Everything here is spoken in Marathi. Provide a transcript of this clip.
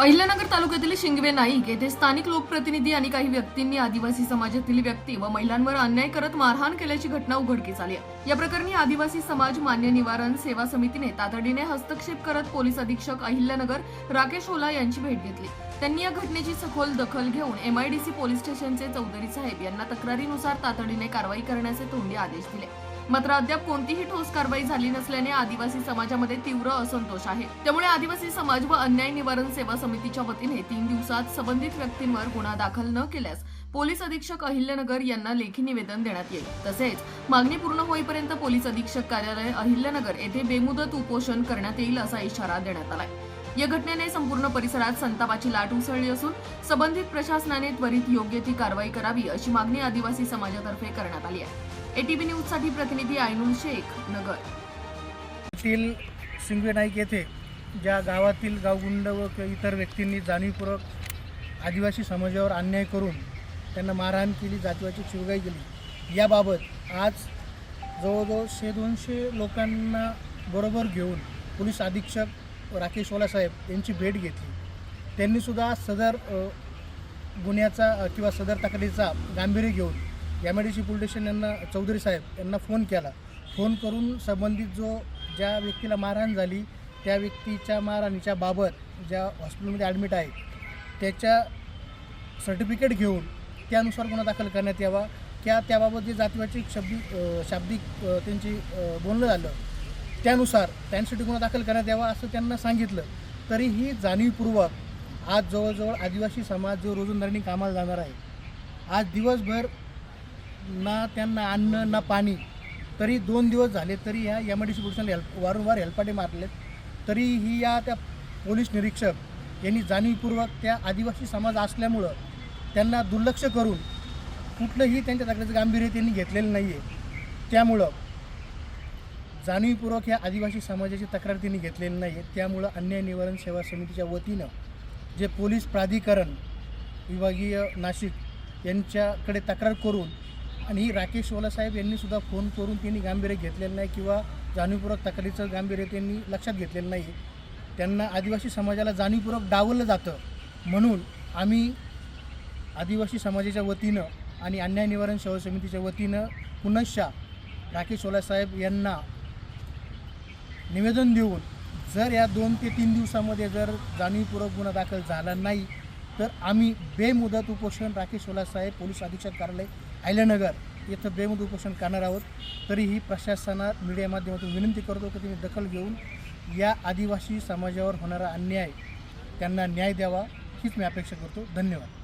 अहिल्यानगर तालुक्यातील शिंगवे नाईक येथे स्थानिक लोकप्रतिनिधी आणि काही व्यक्तींनी आदिवासी समाजातील व्यक्ती व महिलांवर अन्याय करत मारहाण केल्याची घटना उघडकीस आली या प्रकरणी आदिवासी समाज मान्य निवारण सेवा समितीने तातडीने हस्तक्षेप करत पोलीस अधीक्षक अहिल्यानगर राकेश ओला यांची भेट घेतली. त्यांनी या घटनेची सखोल दखल घेऊन एमआयडीसी पोलीस स्टेशनचे चौधरी साहेब यांना तक्रारीनुसार तातडीने कारवाई करण्याचे तोंडी आदेश दिले. मात्र अद्याप कोणतीही ठोस कारवाई झाली नसल्याने आदिवासी समाजामध्ये तीव्र असंतोष आहे. त्यामुळे आदिवासी समाज व अन्याय निवारण सेवा समितीच्या वतीने तीन दिवसात संबंधित व्यक्तींवर गुन्हा दाखल न केल्यास पोलीस अधीक्षक अहिल्यानगर यांना लेखी निवेदन देण्यात येईल. तसेच मागणी पूर्ण होईपर्यंत पोलीस अधीक्षक कार्यालय अहिल्यानगर येथे बेमुदत उपोषण करण्यात येईल असा इशारा देण्यात आलाय. या घटनेने संपूर्ण परिसरात संतापाची लाट उसळली असून संबंधित प्रशासनाने त्वरित योग्य ती कारवाई करावी अशी मागणी आदिवासी समाजातर्फे करण्यात आली आहे. एटीबी न्यूजसाठी प्रतिनिधी आयनुल शेख नगर. येथील सिंगवे नाईक येथे ज्या गावातील गावगुंड व इतर व्यक्तींनी जाणीवपूर्वक आदिवासी समाजावर अन्याय करून त्यांना मारहाण केली जातीवाची शिवगाई केली. याबाबत आज जवळजवळ शे दोनशे लोकांना बरोबर घेऊन पोलीस अधीक्षक राकेश ओला साहेब यांची भेट घेतली. त्यांनीसुद्धा सदर गुन्ह्याचा किंवा सदर तक्रारीचा गांभीर्य घेऊन M I D C police station यांना चौधरी साहेब यांना फोन केला. फोन करून संबंधित जो ज्या व्यक्तीला मारहाण झाली त्या व्यक्तीच्या मारहाणीच्या बाबत ज्या हॉस्पिटलमध्ये ॲडमिट आहे त्याच्या सर्टिफिकेट घेऊन त्यानुसार गुन्हा दाखल करण्यात यावा. त्या त्याबाबत जे जातीवाची शब्दिक शाब्दिक त्यांची बोलणं झालं त्यानुसार त्यांसाठी गुन्हा दाखल करण्यात यावा असं त्यांना सांगितलं. तरीही जाणीवपूर्वक आज जवळजवळ आदिवासी समाज जो रोजंदारीने कामाला जाणार आहे आज दिवसभर ना त्यांना अन्न ना पाणी तरी दोन दिवस झाले तरी ह्या एम आय डी सी पोलिसांना हेल्प वारंवार हेल्पाटे मारलेत. तरीही या त्या पोलीस निरीक्षक यांनी जाणीवपूर्वक त्या आदिवासी समाज असल्यामुळं त्यांना दुर्लक्ष करून कुठलंही त्यांच्या तक्रारीचं गांभीर्य त्यांनी घेतलेलं नाही आहे त्यामुळं जाणीवपूर्वक ह्या आदिवासी समाजाची तक्रार त्यांनी घेतलेली नाही आहे त्यामुळं अन्याय निवारण सेवा समितीच्या वतीनं जे पोलीस प्राधिकरण विभागीय नाशिक यांच्याकडे तक्रार करून आणि राकेश ओला साहेब यांनी सुद्धा फोन करून त्यांनी गांभीर्य घेतलेलं नाही किंवा जाणीवपूर्वक तक्रारीचं गांभीर्य त्यांनी लक्षात घेतलेलं नाही. त्यांना आदिवासी समाजाला जाणीवपूर्वक डावलं जातं. म्हणून आम्ही आदिवासी समाजाच्या वतीनं आणि अन्याय निवारण सेवा समितीच्या वतीनं पुनश्च राकेश ओला साहेब यांना निवेदन देऊन जर या दोन ते तीन दिवसामध्ये जर जाणीवपूर्वक गुन्हा दाखल झाला नाही तर आम्ही बेमुदत उपोषण राकेश ओला साहेब पोलीस अधीक्षक कार्यालय आयल्यानगर येथं बेमुद उपोषण करणार आहोत. तरीही प्रशासनात मीडिया माध्यमातून विनंती करतो की तुम्ही दखल घेऊन या आदिवासी समाजावर होणारा अन्याय त्यांना न्याय द्यावा हीच मी अपेक्षा करतो. धन्यवाद.